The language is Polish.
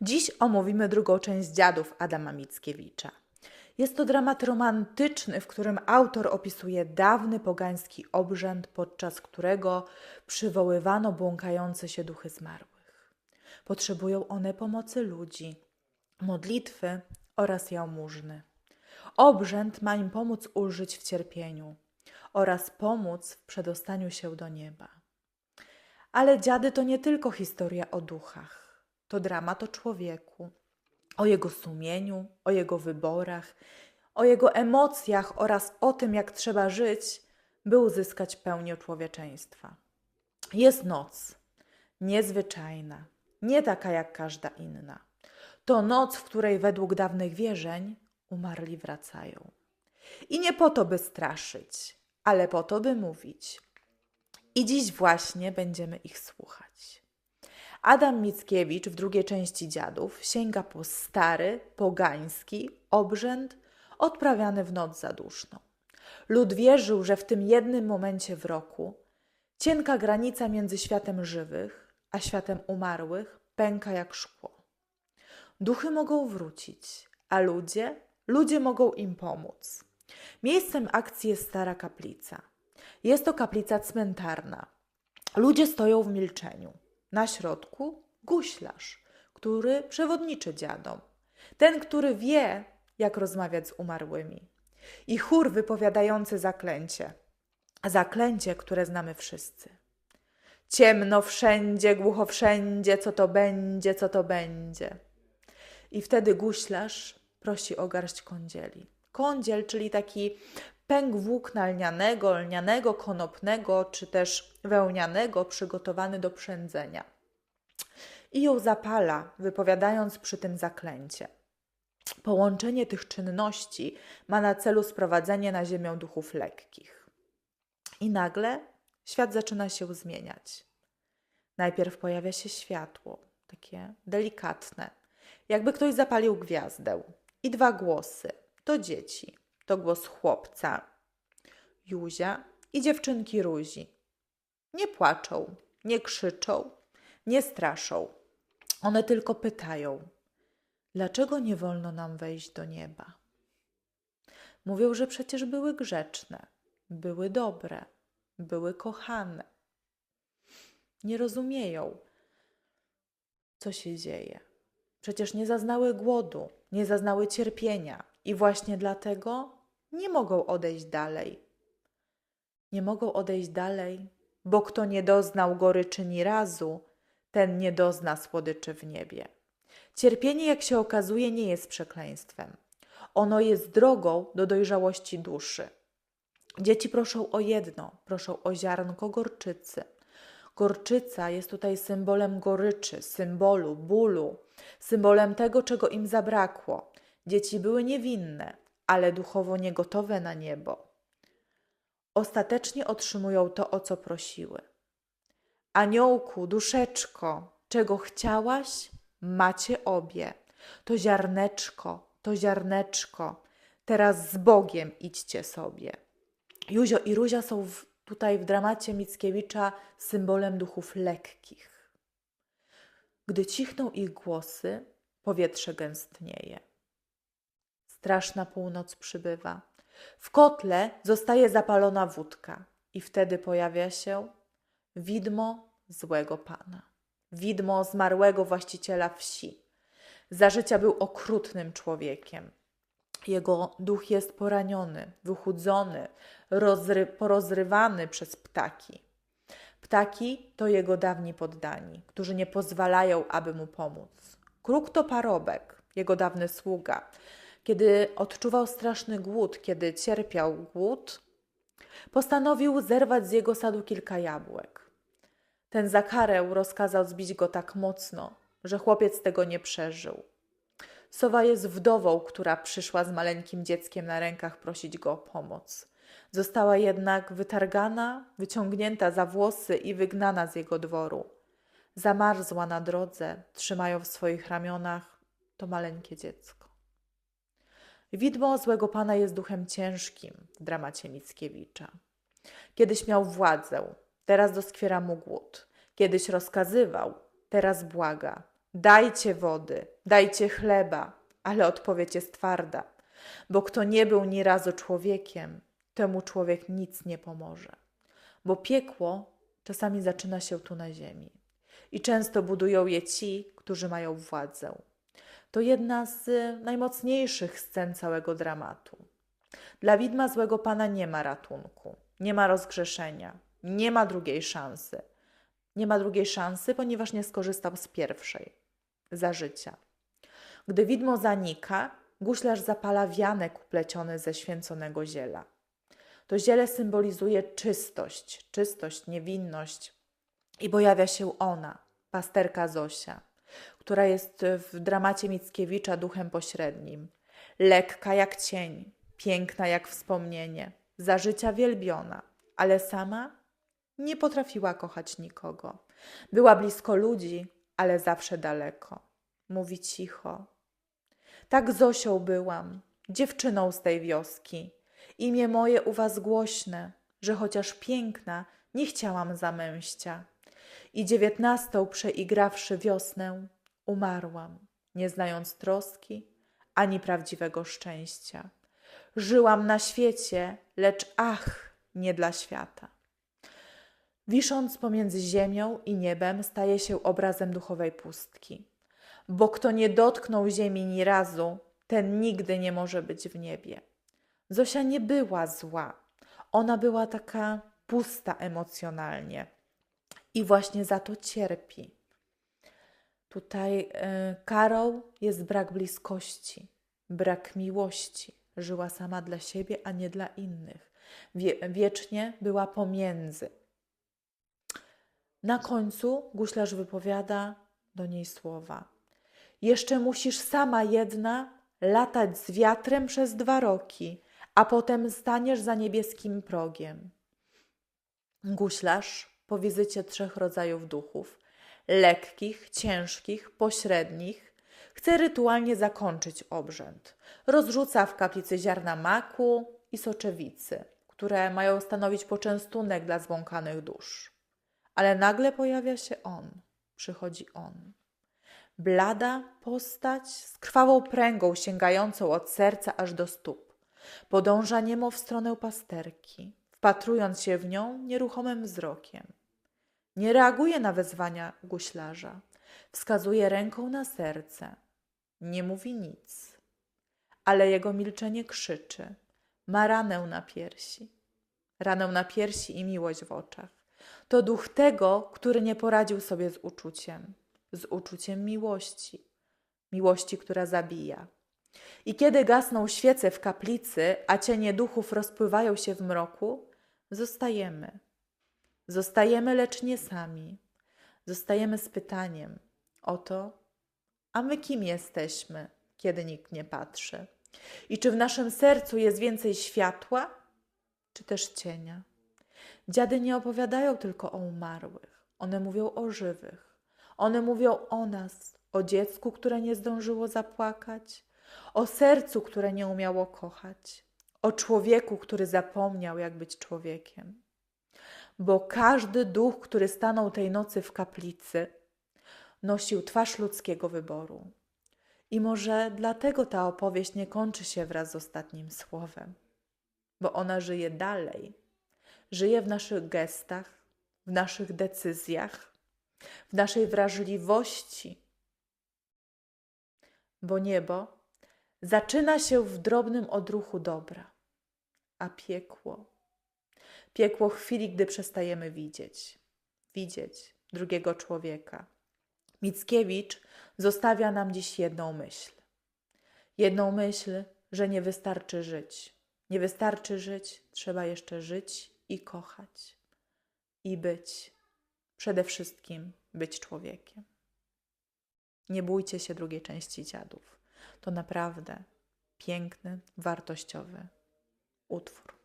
Dziś omówimy drugą część dziadów Adama Mickiewicza. Jest to dramat romantyczny, w którym autor opisuje dawny pogański obrzęd, podczas którego przywoływano błąkające się duchy zmarłych. Potrzebują one pomocy ludzi, modlitwy oraz jałmużny. Obrzęd ma im pomóc ulżyć w cierpieniu oraz pomóc w przedostaniu się do nieba. Ale dziady to nie tylko historia o duchach, to dramat o człowieku, o jego sumieniu, o jego wyborach, o jego emocjach oraz o tym, jak trzeba żyć, by uzyskać pełnię człowieczeństwa. Jest noc, niezwyczajna, nie taka jak każda inna. To noc, w której według dawnych wierzeń umarli wracają. I nie po to, by straszyć, ale po to, by mówić. I dziś właśnie będziemy ich słuchać. Adam Mickiewicz w drugiej części Dziadów sięga po stary, pogański obrzęd odprawiany w noc zaduszną. Lud wierzył, że w tym jednym momencie w roku cienka granica między światem żywych a światem umarłych pęka jak szkło. Duchy mogą wrócić, a ludzie, ludzie mogą im pomóc. Miejscem akcji jest stara kaplica. Jest to kaplica cmentarna. Ludzie stoją w milczeniu. Na środku guślarz, który przewodniczy dziadom. Ten, który wie, jak rozmawiać z umarłymi. I chór wypowiadający zaklęcie. Zaklęcie, które znamy wszyscy. Ciemno wszędzie, głucho wszędzie, co to będzie, co to będzie. I wtedy guślarz prosi o garść kądzieli. Kądziel, czyli taki pęk włókna lnianego, lnianego, konopnego, czy też wełnianego, przygotowany do przędzenia. I ją zapala, wypowiadając przy tym zaklęcie. Połączenie tych czynności ma na celu sprowadzenie na ziemię duchów lekkich. I nagle świat zaczyna się zmieniać. Najpierw pojawia się światło, takie delikatne, jakby ktoś zapalił gwiazdę, i dwa głosy to dzieci. To głos chłopca Józia i dziewczynki Ruzi. Nie płaczą, nie krzyczą, nie straszą. One tylko pytają: Dlaczego nie wolno nam wejść do nieba? Mówią, że przecież były grzeczne, były dobre, były kochane. Nie rozumieją, co się dzieje. Przecież nie zaznały głodu, nie zaznały cierpienia i właśnie dlatego nie mogą odejść dalej. Nie mogą odejść dalej, bo kto nie doznał goryczy ni razu, ten nie dozna słodyczy w niebie. Cierpienie, jak się okazuje, nie jest przekleństwem. Ono jest drogą do dojrzałości duszy. Dzieci proszą o jedno, proszą o ziarnko gorczycy. Gorczyca jest tutaj symbolem goryczy, symbolu, bólu, symbolem tego, czego im zabrakło. Dzieci były niewinne, ale duchowo niegotowe na niebo. Ostatecznie otrzymują to, o co prosiły. Aniołku, duszeczko, czego chciałaś, macie obie. To ziarneczko, to ziarneczko. Teraz z Bogiem idźcie sobie. Józio i Ruzia są w, tutaj w dramacie Mickiewicza symbolem duchów lekkich. Gdy cichną ich głosy, powietrze gęstnieje. Straszna północ przybywa. W kotle zostaje zapalona wódka i wtedy pojawia się widmo złego pana. Widmo zmarłego właściciela wsi. Za życia był okrutnym człowiekiem. Jego duch jest poraniony, wychudzony, rozry, porozrywany przez ptaki. Ptaki to jego dawni poddani, którzy nie pozwalają, aby mu pomóc. Kruk to parobek, jego dawny sługa. Kiedy odczuwał straszny głód, kiedy cierpiał głód, postanowił zerwać z jego sadu kilka jabłek. Ten za karę rozkazał zbić go tak mocno, że chłopiec tego nie przeżył. Sowa jest wdową, która przyszła z maleńkim dzieckiem na rękach prosić go o pomoc. Została jednak wytargana, wyciągnięta za włosy i wygnana z jego dworu. Zamarzła na drodze, trzymają w swoich ramionach to maleńkie dziecko. Widmo złego pana jest duchem ciężkim w dramacie Mickiewicza. Kiedyś miał władzę, teraz doskwiera mu głód. Kiedyś rozkazywał, teraz błaga. dajcie wody, dajcie chleba, ale odpowiedź jest twarda, bo kto nie był ni razu człowiekiem, temu człowiek nic nie pomoże. Bo piekło czasami zaczyna się tu na ziemi i często budują je ci, którzy mają władzę. To jedna z najmocniejszych scen całego dramatu. Dla widma złego pana nie ma ratunku, nie ma rozgrzeszenia, nie ma drugiej szansy. Nie ma drugiej szansy, ponieważ nie skorzystał z pierwszej za życia. Gdy widmo zanika, guślarz zapala wianek upleciony ze święconego ziela. To ziele symbolizuje czystość, czystość, niewinność. I pojawia się ona, pasterka Zosia, która jest w dramacie Mickiewicza duchem pośrednim. Lekka jak cień, piękna jak wspomnienie, za życia wielbiona, ale sama nie potrafiła kochać nikogo. Była blisko ludzi, ale zawsze daleko. Mówi cicho. Tak Zosią byłam, dziewczyną z tej wioski. Imię moje u was głośne, że chociaż piękna, nie chciałam zamęścia. I dziewiętnastą przeigrawszy wiosnę, umarłam, nie znając troski ani prawdziwego szczęścia. Żyłam na świecie, lecz ach, nie dla świata. Wisząc pomiędzy ziemią i niebem, staje się obrazem duchowej pustki. Bo kto nie dotknął ziemi ni razu, ten nigdy nie może być w niebie. Zosia nie była zła. Ona była taka pusta emocjonalnie i właśnie za to cierpi. Tutaj y, karą jest brak bliskości, brak miłości. Żyła sama dla siebie, a nie dla innych. Wie, wiecznie była pomiędzy. Na końcu guślarz wypowiada do niej słowa. Jeszcze musisz sama jedna latać z wiatrem przez dwa roki, a potem staniesz za niebieskim progiem. Guślarz po wizycie trzech rodzajów duchów lekkich, ciężkich, pośrednich chce rytualnie zakończyć obrzęd. Rozrzuca w kaplicy ziarna maku i soczewicy, które mają stanowić poczęstunek dla zbłąkanych dusz. Ale nagle pojawia się on, przychodzi on. Blada postać z krwawą pręgą sięgającą od serca aż do stóp. Podąża niemo w stronę pasterki, wpatrując się w nią nieruchomym wzrokiem. Nie reaguje na wezwania guślarza. Wskazuje ręką na serce. Nie mówi nic. Ale jego milczenie krzyczy. Ma ranę na piersi. Ranę na piersi i miłość w oczach. To duch tego, który nie poradził sobie z uczuciem. Z uczuciem miłości. Miłości, która zabija. I kiedy gasną świece w kaplicy, a cienie duchów rozpływają się w mroku, zostajemy Zostajemy, lecz nie sami. Zostajemy z pytaniem o to, a my kim jesteśmy, kiedy nikt nie patrzy? I czy w naszym sercu jest więcej światła, czy też cienia? Dziady nie opowiadają tylko o umarłych, one mówią o żywych. One mówią o nas, o dziecku, które nie zdążyło zapłakać, o sercu, które nie umiało kochać, o człowieku, który zapomniał, jak być człowiekiem bo każdy duch, który stanął tej nocy w kaplicy, nosił twarz ludzkiego wyboru. I może dlatego ta opowieść nie kończy się wraz z ostatnim słowem, bo ona żyje dalej. Żyje w naszych gestach, w naszych decyzjach, w naszej wrażliwości. Bo niebo zaczyna się w drobnym odruchu dobra, a piekło Piekło chwili, gdy przestajemy widzieć. Widzieć drugiego człowieka. Mickiewicz zostawia nam dziś jedną myśl. Jedną myśl, że nie wystarczy żyć. Nie wystarczy żyć, trzeba jeszcze żyć i kochać. I być. Przede wszystkim być człowiekiem. Nie bójcie się drugiej części dziadów. To naprawdę piękny, wartościowy utwór.